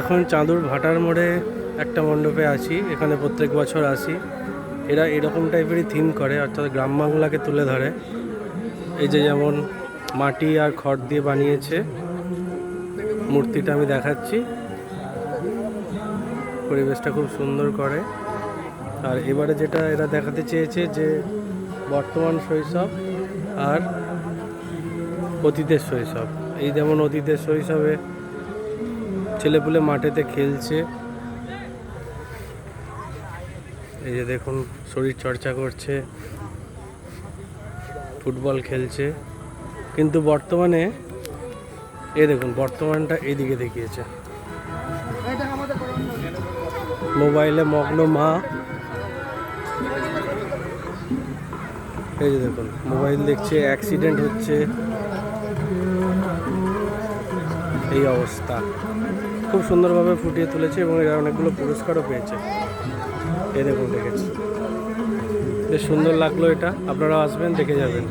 এখন চাঁদুর ভাটার মোড়ে একটা মণ্ডপে আছি, এখানে প্রত্যেক বছর আসি। এরা এরকম টাইপেরই থিম করে, অর্থাৎ গ্রাম বাংলাকে তুলে ধরে। এই যে যেমন মাটি আর খড় দিয়ে বানিয়েছে, মূর্তিটা আমি দেখাচ্ছি। পরিবেশটা খুব সুন্দর করে। আর এবারে যেটা এরা দেখাতে চেয়েছে যে, বর্তমান শৈশব আর অতীতের শৈশব। এই যেমন অতীতের শৈশবে ছেলেপুলে মাঠেতে খেলছে। এই যে দেখুন, শরীর চর্চা করছে। ফুটবল খেলছে। কিন্তু বর্তমানে, এই দেখুন, বর্তমানটা এদিকে দেখিয়েছে। মোবাইলে মগ্ন মা। এই যে দেখুন, মোবাইল দেখছে, অ্যাক্সিডেন্ট হচ্ছে। এই অবস্থা। খুব সুন্দরভাবে ফুটিয়ে তুলেছে এবং এরা অনেকগুলো পুরস্কারও পেয়েছে। এ দেখুন, দেখেছি। বেশ সুন্দর লাগল এটা। আপনারাও আসবেন, দেখে যাবেন।